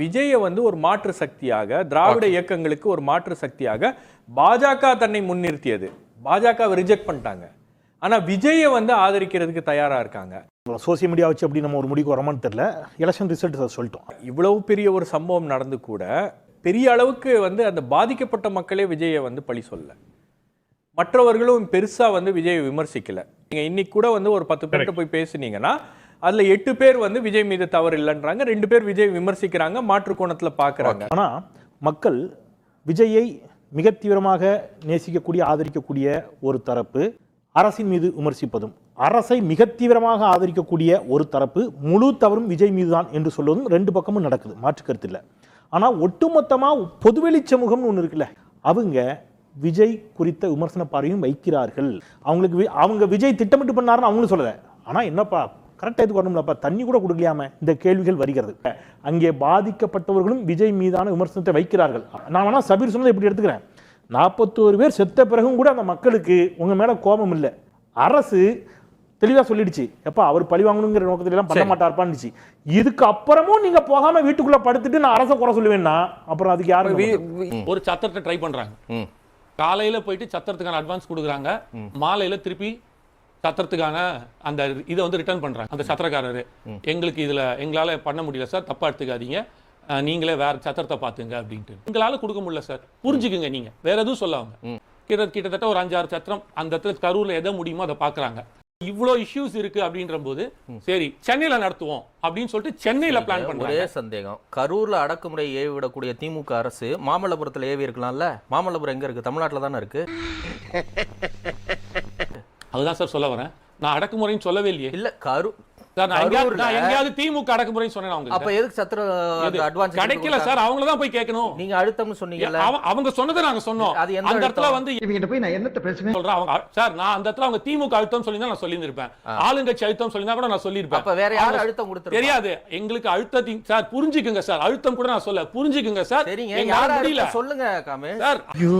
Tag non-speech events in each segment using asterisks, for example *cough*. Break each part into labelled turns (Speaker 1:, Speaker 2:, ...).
Speaker 1: விஜயை வந்து ஒரு மாற்று சக்தியாக திராவிட இயக்கங்களுக்கு ஒரு மாற்று சக்தியாக பாஜக தன்னை முன்னிறுத்தியது. பாஜக ரிஜெக்ட் பண்ணிட்டாங்க. ஆனா விஜயை வந்து ஆதரிக்கிறதுக்கு தயாரா இருக்காங்க.
Speaker 2: சோசியல் மீடியா வச்சு அப்படி நம்ம ஒரு முடிவுக்கு வரமான்னு தெரியல. எலெக்ஷன் ரிசல்ட் சொல்லிட்டோம்.
Speaker 1: இவ்வளவு பெரிய ஒரு சம்பவம் நடந்து கூட பெரிய அளவுக்கு வந்து அந்த பாதிக்கப்பட்ட மக்களே விஜயை வந்து பழி சொல்லல மற்றவர்களும் பெருசா வந்து விஜயை விமர்சிக்கல. நீங்க இன்னைக்கு கூட வந்து ஒரு பத்து பேர்கிட்ட போய் பேசுனீங்கன்னா அதுல எட்டு பேர் வந்து விஜய் மீது தவறு இல்லைன்றாங்க. ரெண்டு பேர் விஜய் விமர்சிக்கிறாங்க மாற்று கோணத்துல பாக்குறாங்க.
Speaker 2: ஆனா மக்கள் விஜயை மிக தீவிரமாக நேசிக்கக்கூடிய ஆதரிக்கக்கூடிய ஒரு தரப்பு அரசின் மீது விமர்சிப்பதும் அரசை மிக தீவிரமாக ஆதரிக்கக்கூடிய ஒரு தரப்பு முழு தவறும் விஜய் மீதுதான் என்று சொல்வதும் ரெண்டு பக்கமும் நடக்குது. மாற்று கருத்து இல்லை. ஆனால் ஒட்டுமொத்தமாக பொதுவெளி சமூகம்னு ஒன்று இருக்குல்ல அவங்க விஜய் குறித்த விமர்சன பார்வையும் வைக்கிறார்கள். அவங்களுக்கு வி- அவங்க விஜய் திட்டமிட்டு பண்ணாருன்னு அவங்களும் சொல்லலை. ஆனால் என்னப்பா கரெக்டாக எதுக்கு வரணும்லப்பா தண்ணி கூட கொடுக்கலையாம இந்த கேள்விகள் வருகிறது. அங்கே பாதிக்கப்பட்டவர்களும் விஜய் மீதான விமர்சனத்தை வைக்கிறார்கள். நான் வேணா சபீர் சொன்னதை எப்படி எடுத்துக்கிறேன்? நாற்பத்தோரு பேர் செத்த பிறகும் கூட அந்த மக்களுக்கு உங்க மேல கோபம் இல்லை. அரசு தெளிவா சொல்லிடுச்சு. எப்பா அவர் பழி வாங்கணுங்கிற நோக்கத்துல எல்லாம் பண்ண மாட்டார்ப்பான்னுச்சு. இதுக்கு அப்புறமும் நீங்க போகாம வீட்டுக்குள்ள படுத்துட்டு நான் அரசை குறை சொல்லுவேன்னா அப்புறம் அதுக்கு யாரும்
Speaker 3: ஒரு சத்திரத்தை ட்ரை பண்றாங்க. காலையில போயிட்டு சத்திரத்துக்கான அட்வான்ஸ் கொடுக்குறாங்க. மாலையில திருப்பி சத்திரத்துக்கான அந்த இதை வந்து ரிட்டர்ன் பண்றாங்க. அந்த சத்திரக்காரரு. எங்களுக்கு இதுல எங்களால பண்ண முடியல சார் தப்பா எடுத்துக்காதீங்க. நீங்களே வேற சத்திரத்தை பாத்துங்க அப்படின்ட்டு. எங்களால கொடுக்க முடியல சார். புரிஞ்சுக்குங்க நீங்க. வேற எதுவும் சொல்ல அவங்க கிட்ட கிட்டத்தட்ட ஒரு அஞ்சாறு சத்திரம் அந்த இடத்துல கரூர்ல எதை முடியுமோ அதை பாக்குறாங்க இவ்வளோ இஷ்யூஸ் இருக்கு அப்படின்ற போது சரி சென்னையில நடத்துவோம் அப்படின்னு சொல்லிட்டு சென்னையில பிளான்
Speaker 4: ஒரே
Speaker 3: பண்றாங்க.
Speaker 4: சந்தேகம். கரூர்ல அடக்குமுறை ஏவி விடக்கூடிய திமுக அரசு மாமல்லபுரத்துல ஏவி இருக்கலாம்ல மாமல்லபுரம் எங்க இருக்கு? தமிழ்நாட்டுல தானே இருக்கு? *laughs*
Speaker 3: அதுதான் சார் சொல்ல வரேன். நான் அடக்குமுறைன்னு சொல்லவே இல்லையே.
Speaker 4: இல்லை கரு
Speaker 3: சார் நான் எங்கேயாவது
Speaker 4: கரூர்ல-
Speaker 3: நான் எங்கேயாவது திமுக அடக்குமுறைன்னு சொன்னேன்
Speaker 4: அப்ப
Speaker 3: அவங்க
Speaker 4: எதுக்கு சத்திர அட்வான்ஸ்
Speaker 3: கிடைக்கல சார் அவங்கள தான் போய் கேட்கணும்.
Speaker 4: நீங்க அழுத்தம்னு சொன்னீங்கல்ல.
Speaker 3: அவ- அவங்க சொன்னதை நாங்க சொன்னோம்.
Speaker 4: அது எந்த
Speaker 3: அந்த இடத்துல
Speaker 4: அழுத்தம்?
Speaker 3: வந்து
Speaker 5: இவங்கிட்ட போய் நான் என்னத்த பேசுவேன்?
Speaker 3: சொல்றேன் அவங்க சார் நான் அந்த இடத்துல அவங்க திமுக அழுத்தம் சொல்லி நான் சொல்லியிருப்பேன் ஆளுங்கட்சி அழுத்தம் சொல்லி கூட நான் சொல்லியிருப்பேன்.
Speaker 4: அப்ப வேற யாரு
Speaker 3: அவங்க-
Speaker 4: அழுத்தம் கொடுத்திருப்பா?
Speaker 3: தெரியாது. எங்களுக்கு அழுத்தத்தின் சார் புரிஞ்சுக்குங்க சார். அழுத்தம் கூட நான் சொல்ல புரிஞ்சுக்குங்க சார்.
Speaker 4: சரிங்க.
Speaker 3: எங்களால
Speaker 4: யாரா
Speaker 3: முடியல.
Speaker 4: சொல்லுங்க காமே
Speaker 3: சார்.
Speaker 5: ஐயோ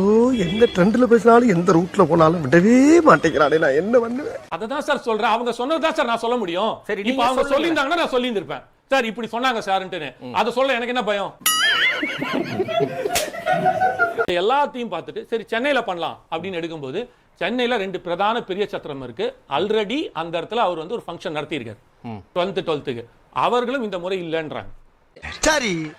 Speaker 5: எந்த ட்ரெண்ட்ல பேசினாலும் எந்த ரூட்ல போனாலும் விடவே மாட்டேங்கிறானே நான் என்ன பண்ணுவேன்?
Speaker 3: அதை தான் சார் சொல்றேன். அவங்க சொன்னதுதான் சார் நான் சொல்ல முடியும்.
Speaker 4: சரி,
Speaker 3: இப்போ
Speaker 4: நீங்க
Speaker 3: அவங்க. சொல்லியிருந்தாங்கன்னா நான் சொல்லியிருந்திருப்பேன். சார் இப்படி சொன்னாங்க சார்ன்ட்டுன்னு. அதை சொல்ல எனக்கு என்ன பயம்? எல்லாத்தையும் பார்த்துட்டு சரி சென்னையில பண்ணலாம் அப்படின்னு எடுக்கும்போது சென்னையில ரெண்டு பிரதான பெரிய சத்திரம் இருக்கு. ஆல்ரெடி அந்த இடத்துல அவர் வந்து ஒரு ஃபங்க்ஷன் நடத்தியிருக்காரு. டுவெல்த்து டுவெல்த்துக்கு அவர்களும் இந்த முறை இல்லைன்றாங்க.
Speaker 5: சரி.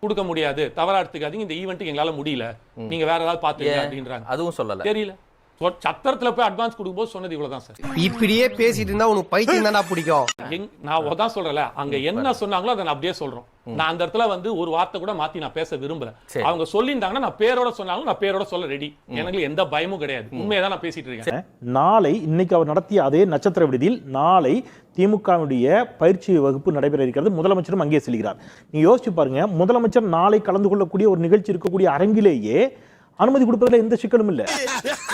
Speaker 3: கொடுக்க முடியாது. தவறா எடுத்துக்காதீங்க. இந்த ஈவெண்ட்டுக்கு எங்களால முடியல. நீங்க வேற ஏதாவது பாத்துங்க அப்படின்றாங்க.
Speaker 4: அதுவும் சொல்லல.
Speaker 3: தெரியல. சத்திரத்துல போய் அட்வான்ஸ் கொடுக்கும்போது சொன்னது இவ்வளவுதான் சார்.
Speaker 6: இப்படியே பேசிட்டு இருந்தா உனக்கு பைத்தியம் தானே பிடிக்கும்.
Speaker 3: எங்- நான் அதான் சொல்றேன்ல அங்க என்ன சொன்னாங்களோ அதை நான் அப்படியே சொல்றோம். நான் அந்த இடத்துல வந்து ஒரு வார்த்தை கூட மாத்தி நான் பேச விரும்பல. அவங்க சொல்லியிருந்தாங்கன்னா நான் பேரோட சொன்னாலும் நான் பேரோட சொல்ல ரெடி எனக்கு எந்த பயமும் கிடையாது. உண்மையை தான் நான் பேசிட்டு இருக்கேன்.
Speaker 2: நாளை இன்னைக்கு அவர் நடத்திய அதே நட்சத்திர விடுதியில் நாளை திமுகவுடைய பயிற்சி வகுப்பு நடைபெற இருக்கிறது. முதலமைச்சரும் அங்கே செல்கிறார். நீங்க யோசிச்சு பாருங்க முதலமைச்சர் நாளை கலந்து கொள்ளக்கூடிய ஒரு நிகழ்ச்சி இருக்கக்கூடிய அரங்கிலேயே அனுமதி கொடுப்பதில் எந்த சிக்கலும் இல்லை.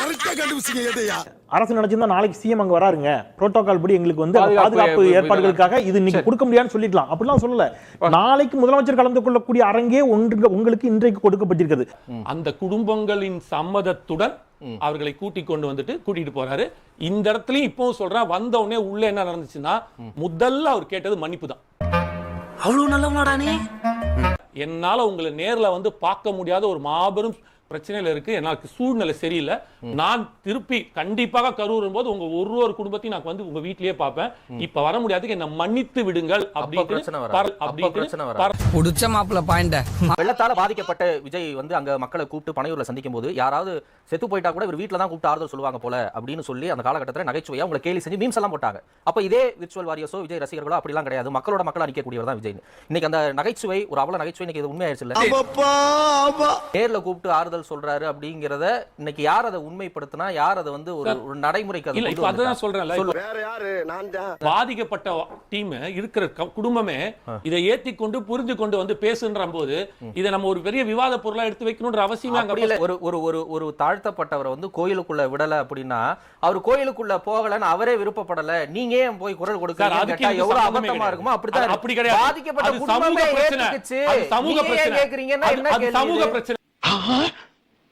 Speaker 5: கரெக்டா கண்டுபிடிச்சிங்க எதையா?
Speaker 2: அரசு நினைச்சிருந்தா நாளைக்கு சிஎம் அங்க வராருங்க. புரோட்டோகால் படி எங்களுக்கு வந்து
Speaker 1: பாதுகாப்பு
Speaker 2: ஏற்பாடுகளுக்காக இது இன்னைக்கு கொடுக்க முடியாதுன்னு சொல்லிடலாம். அப்படிலாம் சொல்லல. நாளைக்கு முதலமைச்சர் கலந்து கொள்ளக்கூடிய அரங்கே ஒன்று உங்களுக்கு இன்றைக்கு கொடுக்கப்பட்டிருக்கிறது.
Speaker 3: அந்த குடும்பங்களின் சம்மதத்துடன் அவர்களை கூட்டிக் கொண்டு வந்துட்டு கூட்டிட்டு போறாரு. இந்த இடத்துலயும் இப்பவும் சொல்றேன் வந்த உடனே உள்ள என்ன நடந்துச்சுன்னா முதல்ல அவர் கேட்டது மன்னிப்பு தான்.
Speaker 6: அவ்வளவு நல்லவனாடா நீ?
Speaker 3: என்னால உங்களை நேர்ல வந்து பார்க்க முடியாத ஒரு மாபெரும் பிரச்சனையில இருக்கு. எனக்கு சூழ்நிலை சரியில்லை. நான் திருப்பி கண்டிப்பாக கரூர் போது உங்க ஒரு ஒரு குடும்பத்தையும் நான் வந்து உங்க வீட்லயே பார்ப்பேன். இப்ப வர முடியாதுக்கு என்ன மன்னித்து விடுங்கள் அப்படின்னு
Speaker 6: மாப்பிள்ள பாயிண்ட.
Speaker 4: வெள்ளத்தால பாதிக்கப்பட்ட விஜய் வந்து அங்க மக்களை கூப்பிட்டு பனையூர்ல சந்திக்கும் போது யாராவது செத்து போயிட்டா கூட இவர் வீட்ல தான் கூப்பிட்டு ஆறுதல் சொல்லுவாங்க போல அப்படின்னு சொல்லி அந்த காலகட்டத்தில் நகைச்சுவையா உங்களை கேலி செஞ்சு மீம்ஸ் எல்லாம் போட்டாங்க. அப்ப இதே விர்ச்சுவல் வாரியர்ஸோ விஜய் ரசிகர்களோ அப்படிலாம் கிடையாது. மக்களோட மக்கள் அடிக்கக்கூடியவர் தான் விஜய் இன்னைக்கு அந்த நகைச்சுவை ஒரு அவ்வளவு நகைச்சுவை இன்னைக்கு உண்மையாயிருச்சு இல்ல. நேர்ல கூப்பிட்டு ஆறுதல் சொல்றாரு அப்படிங்கறத இன்னைக்கு யார் அதை உண்மைப்படுத்தினா யார் அதை வந்து ஒரு ஒரு நடைமுறைக்கு
Speaker 3: இல்ல இப்ப? அதான் சொல்றேன்ல இப்ப
Speaker 5: வேற யாரு நான் தான்
Speaker 3: பாதிக்கப்பட்ட டீம் இருக்கிற குடும்பமே இதை ஏத்தி கொண்டு புரிஞ்சு கொண்டு வந்து பேசுன்ற போது இதை நம்ம ஒரு பெரிய விவாத பொருளா எடுத்து வைக்கணும்ன்ற அவசியமே அங்க
Speaker 4: ஒரு ஒரு ஒரு ஒரு தாழ்த்தப்பட்டவரை வந்து கோயிலுக்குள்ள விடல அப்படின்னா அவர் கோயிலுக்குள்ள போகலன்னு அவரே விருப்பப்படல நீங்க ஏன் போய் குரல்
Speaker 3: இதுக்கு
Speaker 4: எவ்வளவு அபத்தமா
Speaker 3: கிடையாது.
Speaker 4: இருக்குமோ இருக்கு.
Speaker 3: அப்படி கிடையாது.
Speaker 4: பாதிக்கப்பட்ட
Speaker 3: அது
Speaker 4: குடும்பமே
Speaker 3: சமூக பிரச்சனை.
Speaker 4: ஏத்துக்குச்சு
Speaker 3: அது சமூக பிரச்சனை.
Speaker 4: கேக்குறீங்கன்னா என்ன
Speaker 3: சமூக? பிரச்சனை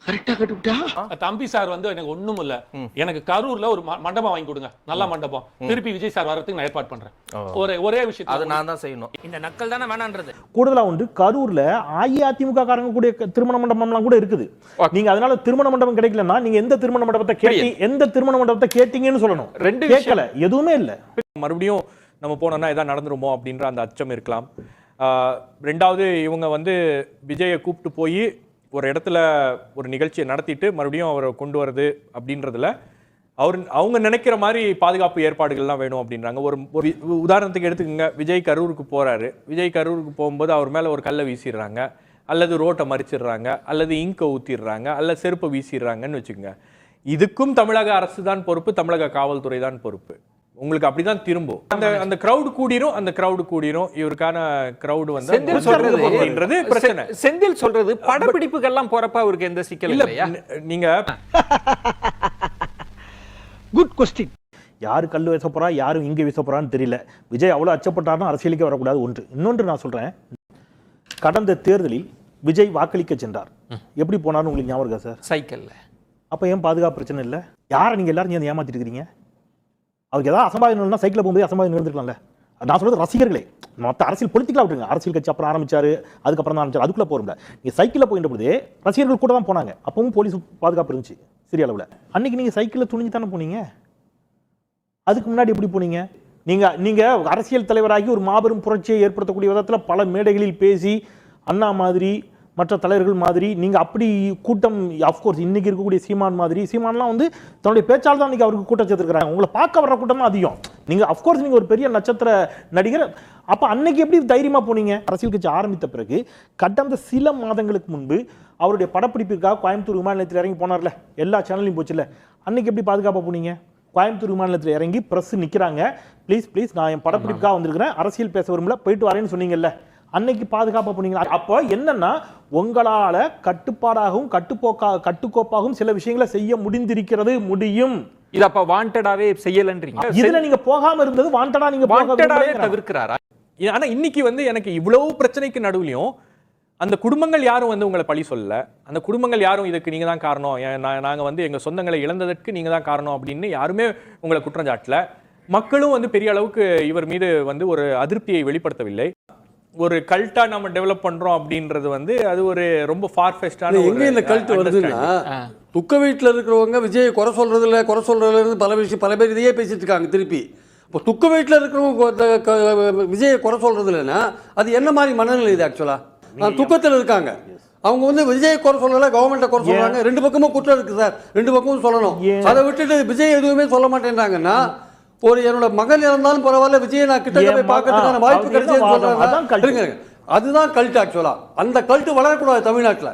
Speaker 5: கரெக்டா கட்டுப்பிட்டா
Speaker 3: தம்பி சார் வந்து எனக்கு ஒண்ணும் இல்ல எனக்கு கரூர்ல ஒரு ம- மண்டபம் வாங்கி கொடுங்க. நல்ல மண்டபம். திருப்பி விஜய் சார் வரதுக்கு நான் ஏற்பாடு பண்றேன். ஒரே ஒரே விஷயம்
Speaker 4: அது நான் தான் செய்யணும்.
Speaker 6: இந்த நக்கல் தானே வேணான்றது.
Speaker 2: கூடுதலா உண்டு கரூர்ல அஇஅதிமுக காரங்க கூட திருமண மண்டபம்லாம் கூட இருக்குது. நீங்க அதனால திருமண மண்டபம் கிடைக்கலன்னா நீங்க எந்த திருமண மண்டபத்தை கேட்டி எந்த திருமண மண்டபத்தை கேட்டீங்கன்னு சொல்லணும்.
Speaker 1: ரெண்டு
Speaker 2: கேட்கல எதுவுமே இல்ல.
Speaker 1: மறுபடியும் நம்ம போனோம்னா எதாவது நடந்துருமோ அப்படின்ற அந்த அச்சம் இருக்கலாம். ஆஹ் ரெண்டாவது இவங்க வந்து விஜயை கூப்பிட்டு போய் ஒரு இடத்துல ஒரு நிகழ்ச்சியை நடத்திட்டு மறுபடியும் அவரை கொண்டு வரது அப்படின்றதுல அவர் அவங்க நினைக்கிற மாதிரி பாதுகாப்பு ஏற்பாடுகள்லாம் வேணும் அப்படின்றாங்க. ஒரு ஒரு உதாரணத்துக்கு எடுத்துக்கோங்க. விஜய் கரூருக்கு போகிறாரு விஜய் கரூருக்கு போகும்போது அவர் மேலே ஒரு கல்லை வீசிடுறாங்க. அல்லது ரோட்டை மறிச்சிடுறாங்க. அல்லது இங்கை ஊற்றிடுறாங்க அல்லது செருப்பை வீசிடுறாங்கன்னு வச்சுக்கோங்க. இதுக்கும் தமிழக அரசு தான் பொறுப்பு தமிழக காவல்துறை தான் பொறுப்பு. உங்களுக்கு அப்படிதான் திரும்பும். அந்த அந்த கிரவுட் கூடிரும் அந்த கிரவுட் கூடிரும். இவருக்கான கிரவுட் வந்து
Speaker 7: செந்தில் சொல்றது
Speaker 1: அப்படின்றது பிரச்சனை.
Speaker 7: செந்தில் சொல்றது படப்பிடிப்புகள்லாம் போறப்ப அவருக்கு எந்த சிக்கல்
Speaker 1: இல்ல
Speaker 7: இல்லையா?
Speaker 1: நீங்க
Speaker 5: குட் கொஸ்டின்
Speaker 2: யாரு கல் வீச போறா யாரும் இங்க வீச போறான்னு தெரியல. விஜய் அவ்வளவு அச்சப்பட்டாருன்னா அரசியலுக்கே வரக்கூடாது ஒன்று. இன்னொன்று நான் சொல்றேன். கடந்த தேர்தலில் விஜய் வாக்களிக்க சென்றார். எப்படி போனார்னு உங்களுக்கு ஞாபகம் இருக்கா சார்?
Speaker 7: சைக்கிள்ல.
Speaker 2: அப்ப ஏன் பாதுகாப்பு பிரச்சனை இல்லை? யாரை நீங்க எல்லாரும் சேர்ந்து ஏமாத்திட்டு இருக்கிறீங்க? அவருக்கு ஏதாவது அசம்பாவிதம்னா சைக்கிளில் போகும்போது அசம்பாவிதம் இருந்திருக்கலாம்ல. நான் சொல்கிறது ரசிகர்களே. மற்ற அரசியல் பொலிட்டிக்கலாக விட்டுருங்க. அரசியல் கட்சி அப்புறம் ஆரம்பிச்சார் அதுக்கப்புறம் தான் ஆரம்பிச்சார் அதுக்குள்ளே போகிறோம்ல நீங்கள் சைக்கிளில் போயின்ற பொழுதே ரசிகர்கள் கூட தான் போனாங்க. அப்பவும் போலீஸ் பாதுகாப்பு இருந்துச்சு சிறிய அளவில். அன்றைக்கி நீங்கள் சைக்கிளில் துணிஞ்சு தானே போனீங்க? அதுக்கு முன்னாடி எப்படி போனீங்க? நீங்கள் நீங்கள் அரசியல் தலைவராகி ஒரு மாபெரும் புரட்சியை ஏற்படுத்தக்கூடிய விதத்தில் பல மேடைகளில் பேசி அண்ணா மாதிரி மற்ற தலைவர்கள் மாதிரி நீங்கள் அப்படி கூட்டம் அஃப்கோர்ஸ் இன்றைக்கி இருக்கக்கூடிய சீமான் மாதிரி சீமான்லாம் வந்து தன்னுடைய பேச்சால் தான் இன்றைக்கி அவருக்கு கூட்டம் சேர்த்துருக்காங்க உங்களை பார்க்க வர்ற கூட்டம் தான் அதிகம். நீங்கள் அஃப்கோர்ஸ் நீங்கள் ஒரு பெரிய நட்சத்திர நடிகர். அப்போ அன்னைக்கு எப்படி தைரியமாக போனீங்க? அரசியல் கட்சி ஆரம்பித்த பிறகு கடந்த சில மாதங்களுக்கு முன்பு அவருடைய படப்பிடிப்பிற்காக கோயம்புத்தூர் விமான நிலையத்தில் இறங்கி போனார்ல. எல்லா சேனல்லையும் போச்சுல்ல அன்னைக்கு எப்படி பாதுகாப்பாக போனீங்க? கோயம்புத்தூர் விமான நிலையத்தில் இறங்கி ப்ரெஸ் நிற்கிறாங்க ப்ளீஸ் ப்ளீஸ் நான் என் படப்பிடிப்புக்காக வந்திருக்கிறேன். அரசியல் பேச விரும்பல போயிட்டு வரேன்னு சொன்னீங்கல்ல. அன்னைக்கு பாதுகாப்பாக போனீங்களா? அப்போ என்னன்னா உங்களால கட்டுப்பாடாகவும் கட்டுப்போக்கா கட்டுக்கோப்பாகவும் சில விஷயங்களை செய்ய முடிந்திருக்கிறது முடியும்.
Speaker 7: இது அப்ப வாண்டடாவே செய்யலன்றீங்க.
Speaker 2: இதுல நீங்க போகாம இருந்தது வாண்டடா நீங்க
Speaker 7: வாண்டடாவே. தவிர்க்கிறாரா?
Speaker 1: ஆனா இன்னைக்கு வந்து எனக்கு இவ்வளவு பிரச்சனைக்கு நடுவுலயும் அந்த குடும்பங்கள் யாரும் வந்து உங்களை பழி சொல்லல. அந்த குடும்பங்கள் யாரும் இதுக்கு நீங்க தான் காரணம். நாங்க வந்து எங்க சொந்தங்களை இழந்ததற்கு நீங்க தான் காரணம் அப்படின்னு யாருமே உங்களை குற்றம் சாட்டல. மக்களும் வந்து பெரிய அளவுக்கு இவர் மீது வந்து ஒரு அதிருப்தியை வெளிப்படுத்தவில்லை. ஒரு கல்ட்டா நம்ம டெவலப் பண்றோம் அப்படின்றது வந்து அது ஒரு ரொம்ப ஃபார்ஃபெஸ்டான
Speaker 8: எங்க இந்த கல்ட்டு வருதுன்னா துக்க வீட்டில் இருக்கிறவங்க விஜயை குறை சொல்றது இல்ல குறை சொல்றதுல இருந்து பல விஷயம் பல பேர் இதையே பேசிட்டு இருக்காங்க திருப்பி. இப்போ துக்க வீட்டில் இருக்கிறவங்க விஜயை குறை சொல்றது இல்லைன்னா அது என்ன மாதிரி மனநிலை இது ஆக்சுவலா துக்கத்தில் இருக்காங்க. அவங்க வந்து விஜயை குறை சொல்லல கவர்மெண்ட்டை குறை சொல்றாங்க. ரெண்டு பக்கமும் குற்றம் இருக்கு சார். ரெண்டு பக்கமும் சொல்லணும்? அதை விட்டுட்டு விஜய் எதுவுமே சொல்ல மாட்டேன்றாங்கன்னா ஒரு என்னோட மகன் இறந்தாலும் பரவாயில்ல விஜயை நான் கிட்ட போய் பார்க்கறதுக்கான வாய்ப்பு கிடைச்சதுன்னு சொல்றாங்க. அதுதான் கல்ட் ஆக்சுவலா அந்த கல்ட் வளரக்கூடாது தமிழ்நாட்டுல.